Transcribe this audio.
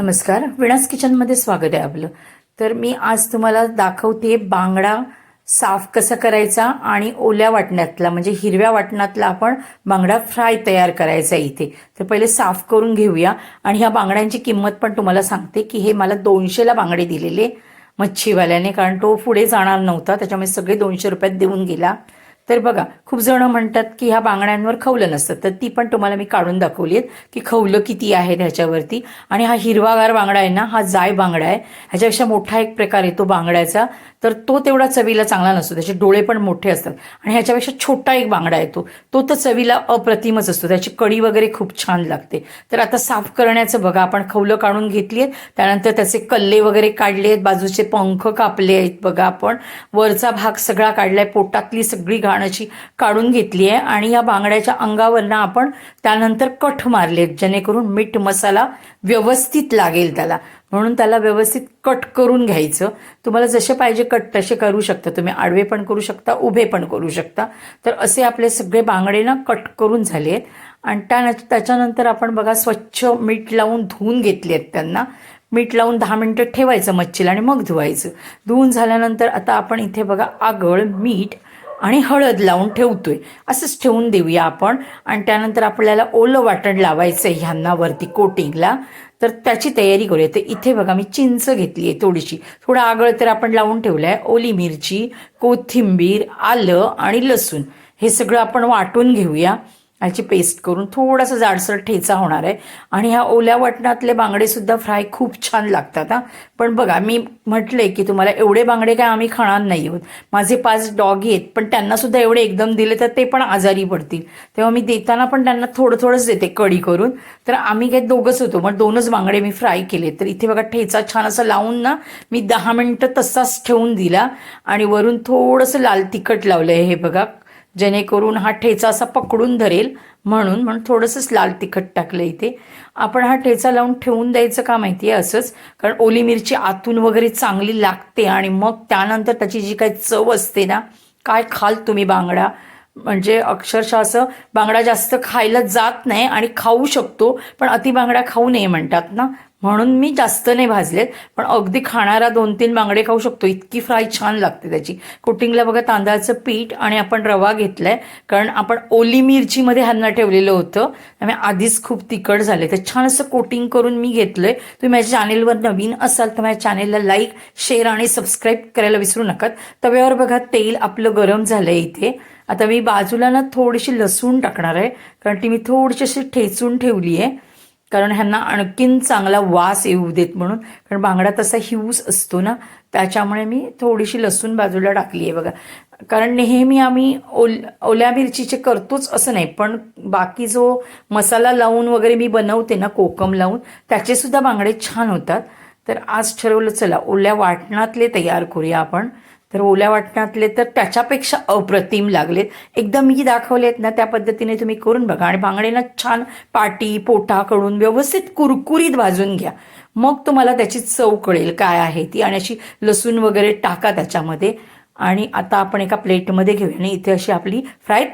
नमस्कार. विणास किचनमध्ये स्वागत आहे आपलं. तर मी आज तुम्हाला दाखवते बांगडा साफ कसा करायचा आणि ओल्या वाटण्यातला म्हणजे हिरव्या वाटणातला आपण बांगडा फ्राय तयार करायचा इथे. तर पहिले साफ करून घेऊया. आणि ह्या बांगड्यांची किंमत पण तुम्हाला सांगते की हे मला दोनशेला बांगडे दिलेले मच्छीवाल्याने कारण तो पुढे जाणार नव्हता त्याच्यामुळे सगळे दोनशे रुपयात देऊन गेला. तर बघा खूप जण म्हणतात की ह्या बांगड्यांवर खवलं नसतं. तर ती पण तुम्हाला मी काढून दाखवली आहेत की खवलं किती आहे ह्याच्यावरती. आणि हा हिरवागार बांगडा आहे ना हा जाय बांगडा आहे. ह्याच्यापेक्षा मोठा एक प्रकार येतो बांगड्याचा. तर तो तेवढा चवीला चांगला नसतो. त्याचे डोळे पण मोठे असतात. आणि ह्याच्यापेक्षा छोटा एक बांगडा येतो तो. तर चवीला अप्रतिमच असतो. त्याची कडी वगैरे खूप छान लागते. तर आता साफ करण्याचं बघा आपण खवलं काढून घेतली आहेत. त्यानंतर त्याचे कल्ले वगैरे काढले आहेत. बाजूचे पंख कापले आहेत बघा आपण. वरचा भाग सगळा काढलाय. पोटातली सगळी घाण अशी काढून घेतली आहे आणि या बांगड्याच्या अंगावरनं आपण त्यानंतर कठ मारलेत जेणेकरून मीठ मसाला व्यवस्थित लागेल त्याला. म्हणून त्याला व्यवस्थित कट करून घ्यायचं. तुम्हाला जसे पाहिजे कट तसे करू शकता. तुम्ही आडवे पण करू शकता उभे पण करू शकता. तर असे आपले सगळे बांगडे ना कट करून झाले आहेत. आणि त्या त्याच्यानंतर आपण बघा स्वच्छ मीठ लावून धुवून घेतले आहेत त्यांना. मीठ लावून दहा मिनटं ठेवायचं मच्छीला आणि मग धुवायचं. धुवून झाल्यानंतर आता आपण इथे बघा आगळ मीठ आणि हळद लावून ठेवतोय. असंच ठेवून देऊया आपण. आणि त्यानंतर आपल्याला ओलं वाटण लावायचं आहे ह्यांना वरती कोटिंगला तर त्याची तयारी करूया. तर इथे बघा मी चिंच घेतली आहे थोडीशी. थोडं आगळ तर आपण लावून ठेवलं आहे ओली मिरची कोथिंबीर आलं आणि लसूण. हे सगळं आपण वाटून घेऊया. ह्याची पेस्ट करून थोडासा जाडसर ठेचा होणार आहे. आणि ह्या ओल्या वाटणातले बांगडेसुद्धा फ्राय खूप छान लागतात हां. पण बघा मी म्हटले की तुम्हाला एवढे बांगडे काय आम्ही खाणार नाही आहोत. माझे पाच डॉग आहेत पण त्यांनासुद्धा एवढे एकदम दिले तर ते पण आजारी पडतील. तेव्हा मी देताना पण त्यांना थोडं थोडंच देते कडी करून. तर आम्ही काय दोघंच होतो मग दोनच बांगडे मी फ्राय केले तर इथे बघा ठेचा छान असं लावून ना मी दहा मिनटं तसाच ठेवून दिला. आणि वरून थोडंसं लाल तिखट लावलं आहे हे बघा. जेणेकरून हा ठेचा असा पकडून धरेल. म्हणून म्हणून थोडंसंच लाल तिखट टाकलं इथे. आपण हा ठेचा लावून ठेवून द्यायचं का माहिती आहे असंच? कारण ओली मिरची आतून वगैरे चांगली लागते आणि मग त्यानंतर त्याची जी काही चव असते ना काय खाल तुम्ही बांगडा? म्हणजे अक्षरशः असं बांगडा जास्त खायला जात नाही आणि खाऊ शकतो पण अति बांगडा खाऊ नये म्हणतात ना. म्हणून मी जास्त नाही भाजलेत पण अगदी खाणारा दोन तीन बांगडे खाऊ शकतो. इतकी फ्राय छान लागते त्याची. कोटिंगला बघा तांदळाचं पीठ आणि आपण रवा घेतलाय कारण आपण ओली मिरचीमध्ये ह्यांना ठेवलेलं होतं. त्यामुळे आधीच खूप तिखट झाले तर छान असं कोटिंग करून मी घेतलंय. तुम्ही माझ्या चॅनेलवर नवीन असाल तर माझ्या चॅनेलला लाईक शेअर आणि सबस्क्राईब करायला विसरू नका. तव्यावर बघा तेल आपलं गरम झालंय इथे. आता मी बाजूला ना थोडीशी लसूण टाकणार आहे कारण ती मी थोडीशी अशी ठेचून ठेवली आहे कारण ह्यांना आणखीन चांगला वास येऊ देत म्हणून. कारण बांगडा तसा हिऊस असतो ना त्याच्यामुळे मी थोडीशी लसूण बाजूला टाकली आहे बघा. कारण नेहमी आम्ही ओल ओल्या मिरचीचे करतोच असं नाही पण बाकी जो मसाला लावून वगैरे मी बनवते ना कोकम लावून त्याचेसुद्धा बांगडे छान होतात. तर आज ठरवलं चला ओल्या वाटणातले तयार करूया आपण. तर ओल्या वाटणातले तर त्याच्यापेक्षा अप्रतिम लागलेत. एकदम मी दाखवलेत ना त्या पद्धतीने तुम्ही करून बघा आणि बांगडेना छान पाटी पोटाकडून व्यवस्थित कुरकुरीत भाजून घ्या. मग तुम्हाला त्याची चव कळेल काय आहे ती आणि अशी लसूण वगैरे टाका त्याच्यामध्ये. आणि आता आपण एका प्लेटमध्ये घेऊया आणि इथे अशी आपली फ्राय